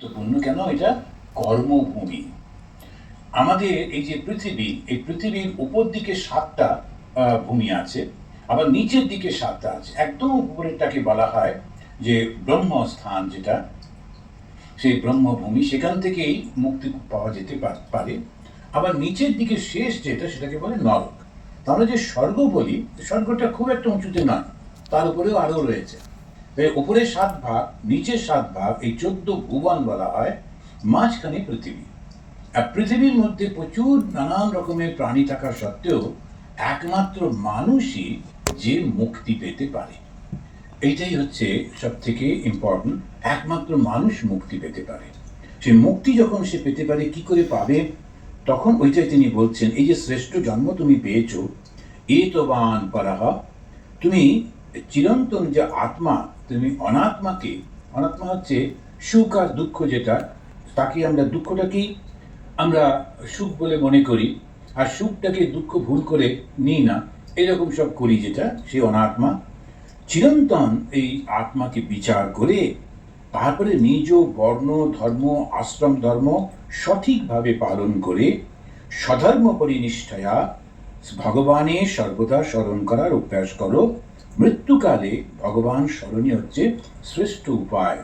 গুরুত্বপূর্ণ কেন? এটা কর্মভূমি। আমাদের এই যে পৃথিবী, এই পৃথিবীর উপর দিকে সাতটা ভূমি আছে, আবার নিচের দিকে সাতটা আছে। একদম উপরেরটাকে বলা হয় যে ব্রহ্মস্থান যেটা, সেই ব্রহ্মভূমি। সেখান থেকেই মুক্তি পাওয়া যেতে পারে। আবার নিচের দিকে শেষ যেটা, সেটাকে বলে নরক। তাহলে যে স্বর্গ বলি, স্বর্গটা খুব একটা উঁচুতে নয়, তার উপরেও আরও রয়েছে। তাই উপরের সাত ভাগ নিচে সাত ভাগ, এই চোদ্দ ভুবন বলা হয়, মাঝখানে পৃথিবী। আর পৃথিবীর মধ্যে প্রচুর নানান রকমের প্রাণী থাকা সত্ত্বেও একমাত্র মানুষই যে মুক্তি পেতে পারে। এইটাই হচ্ছে সব থেকে ইম্পর্টেন্ট একমাত্র মানুষ মুক্তি পেতে পারে। সে মুক্তি যখন সে পেতে পারে, কি করে পাবে? তখন ওইটাই তিনি বলছেন, এই যে শ্রেষ্ঠ জন্ম তুমি পেয়েছ এ তো বান পারাহা, তুমি চিরন্তন যে আত্মা, তুমি অনাত্মাকে, অনাত্মা হচ্ছে সুখ আর দুঃখ যেটা, তাকে আমরা দুঃখটা কি? আমরা সুখ বলে মনে করি, আর সুখটাকে দুঃখ ভুল করে নিই না। এরকম সব করি যেটা, সে অনাত্মা। চিরন্তন এই আত্মাকে বিচার করে, তারপরে নিজ বর্ণ, ধর্ম, আশ্রম, ধর্ম সঠিকভাবে পালন করে, স্বধর্ম পরিনিষ্ঠায়া ভগবানের সর্বদা স্মরণ করার অভ্যাস করো। মৃত্যুকালে ভগবান স্মরণীয় হচ্ছে শ্রেষ্ঠ উপায়।